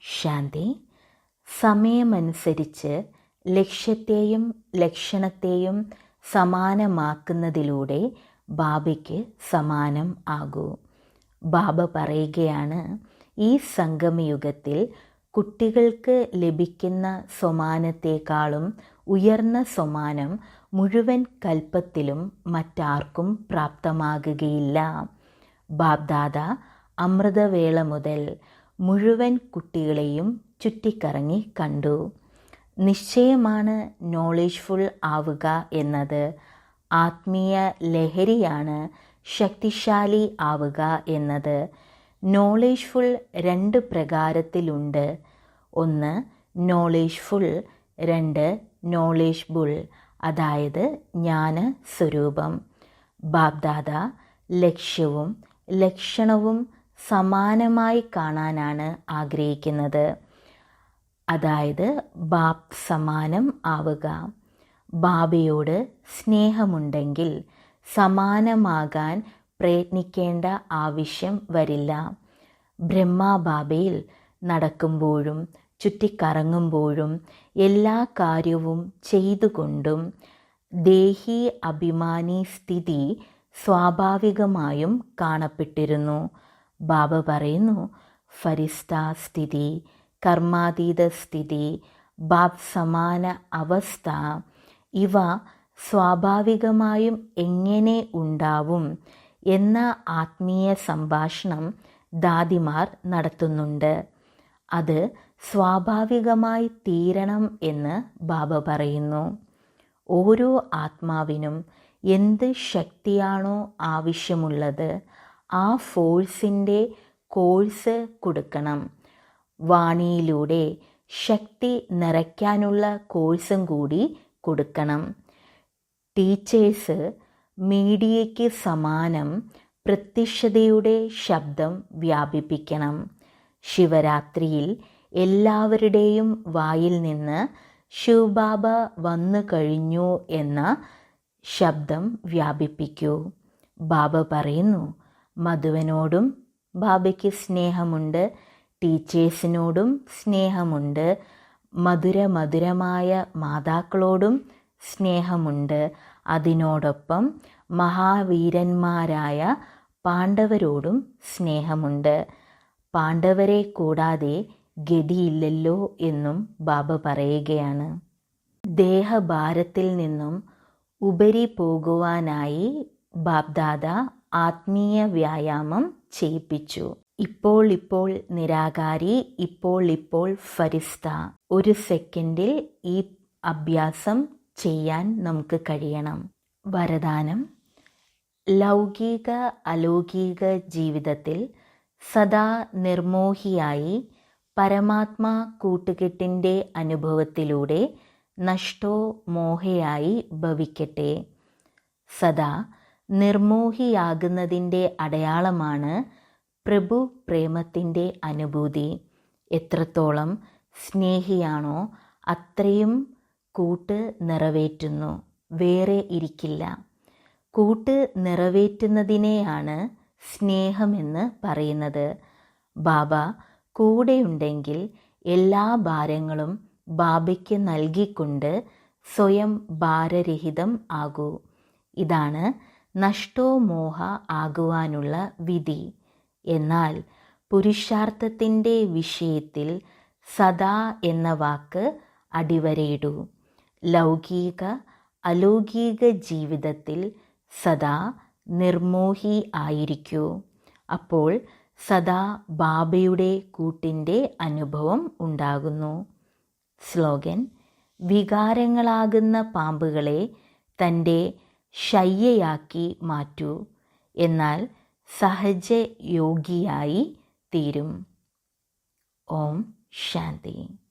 ശാന്തി സമയമനുസരിച്ച് ലക്ഷ്യത്തെയും ലക്ഷണത്തെയും സമാനമാക്കുന്നതിലൂടെ ബാബയ്ക്ക് സമാനം ആകൂ. ബാബ പറയുകയാണ് ഈ സംഗമയുഗത്തിൽ കുട്ടികൾക്ക് ലഭിക്കുന്ന സമാനത്തെക്കാളും ഉയർന്ന സമാനം മുഴുവൻ കൽപ്പത്തിലും മറ്റാർക്കും പ്രാപ്തമാകുകയില്ല. ബാബ്ദാദ അമൃതവേള മുതൽ മുഴുവൻ കുട്ടികളെയും ചുറ്റിക്കറങ്ങി കണ്ടു. നിശ്ചയമാണ് നോളജ്ഫുൾ ആവുക എന്നത്. ആത്മീയ ലഹരിയാണ് ശക്തിശാലി ആവുക എന്നത്. നോളജ്ഫുൾ രണ്ട് പ്രകാരത്തിലുണ്ട്. ഒന്ന് നോളജ്ഫുൾ രണ്ട് നോളേജ് ബുൾ അതായത് ജ്ഞാന സ്വരൂപം. ബാബ്ദാദ ലക്ഷ്യവും ലക്ഷണവും സമാനമായി കാണാനാണ് ആഗ്രഹിക്കുന്നത്. അതായത് ബാപ് സമാനം ആവുക. ബാബയോട് സ്നേഹമുണ്ടെങ്കിൽ സമാനമാകാൻ പ്രയത്നിക്കേണ്ട ആവശ്യം വരില്ല. ബ്രഹ്മാബാബയിൽ നടക്കുമ്പോഴും ചുറ്റിക്കറങ്ങുമ്പോഴും എല്ലാ കാര്യവും ചെയ്തുകൊണ്ടും ദേഹി അഭിമാനി സ്ഥിതി സ്വാഭാവികമായും കാണപ്പെട്ടിരുന്നു. ബാബ പറയുന്നു ഫരിസ്ത സ്ഥിതി കർമാതീത സ്ഥിതി ബാബ് സമാന അവസ്ഥ ഇവ സ്വാഭാവികമായും എങ്ങനെ ഉണ്ടാവും എന്ന ആത്മീയ സംഭാഷണം ദാദിമാർ നടത്തുന്നുണ്ട്. അത് സ്വാഭാവികമായി തീരണം എന്ന് ബാബ പറയുന്നു. ഓരോ ആത്മാവിനും എന്ത് ശക്തിയാണോ ആവശ്യമുള്ളത് ആ ഫോഴ്സിന്റെ കോഴ്സ് കൊടുക്കണം. വാണിയിലൂടെ ശക്തി നിറയ്ക്കാനുള്ള കോഴ്സും കൂടി കൊടുക്കണം. ടീച്ചേഴ്സ് മീഡിയയ്ക്ക് സമാനം പ്രത്യക്ഷതയുടെ ശബ്ദം വ്യാപിപ്പിക്കണം. ശിവരാത്രിയിൽ എല്ലാവരുടെയും വായിൽ നിന്ന് ശിവബാബ വന്നു കഴിഞ്ഞു എന്ന ശബ്ദം വ്യാപിപ്പിക്കൂ. ബാബ പറയുന്നു മധുവനോടും ബാബയ്ക്ക് സ്നേഹമുണ്ട് ടീച്ചേഴ്സിനോടും സ്നേഹമുണ്ട് മധുര മധുരമായ മാതാക്കളോടും സ്നേഹമുണ്ട്. അതിനോടൊപ്പം മഹാവീരന്മാരായ പാണ്ഡവരോടും സ്നേഹമുണ്ട്. പാണ്ഡവരെ കൂടാതെ ഗതിയില്ലല്ലോ എന്നും ബാബ പറയുകയാണ്. ദേഹഭാരത്തിൽ നിന്നും ഉപരി പോകുവാനായി ബാബ്ദാദ ആത്മീയ വ്യായാമം ചെയ്യിപ്പിച്ചു. ഇപ്പോൾ ഇപ്പോൾ നിരാകാരി ഇപ്പോൾ ഇപ്പോൾ ഫരിസ്ത. ഒരു സെക്കൻഡിൽ ഈ അഭ്യാസം ചെയ്യാൻ നമുക്ക് കഴിയണം. വരദാനം. ലൗകിക അലൗകിക ജീവിതത്തിൽ സദാ നിർമോഹിയായി പരമാത്മാ കൂട്ടുകെട്ടിന്റെ അനുഭവത്തിലൂടെ നഷ്ടോ മോഹയായി ഭവിക്കട്ടെ. സദാ നിർമോഹിയാകുന്നതിന്റെ അടയാളമാണ് പ്രഭു പ്രേമത്തിന്റെ അനുഭൂതി. എത്രത്തോളം സ്നേഹിയാണോ അത്രയും കൂട്ട് നിറവേറ്റുന്നു. വേറെ ഇരിക്കില്ല. കൂട്ട് നിറവേറ്റുന്നതിനെയാണ് സ്നേഹമെന്ന് പറയുന്നത്. ബാബ കൂടെയുണ്ടെങ്കിൽ എല്ലാ ഭാരങ്ങളും ബാബയ്ക്ക് നൽകിക്കൊണ്ട് സ്വയം ഭാരരഹിതം ആകൂ. ഇതാണ് നഷ്ടോ മോഹ ആകുവാനുള്ള വിധി. എന്നാൽ പുരുഷാർത്ഥത്തിന്റെ വിഷയത്തിൽ സദാ എന്ന വാക്ക് അടിവരയിടൂ. ലൗകിക അലൗകിക ജീവിതത്തിൽ സദാ നിർമോഹി ആയിരിക്കൂ. അപ്പോൾ സദാ ബാബയുടെ കൂട്ടിന്റെ അനുഭവം ഉണ്ടാകുന്നു. സ്ലോഗൻ വികാരങ്ങളാകുന്ന പാമ്പുകളെ തന്റെ ശയ്യയാക്കി മാറ്റൂ. എന്നാൽ സഹജ യോഗിയായി തീരും. ഓം ശാന്തി.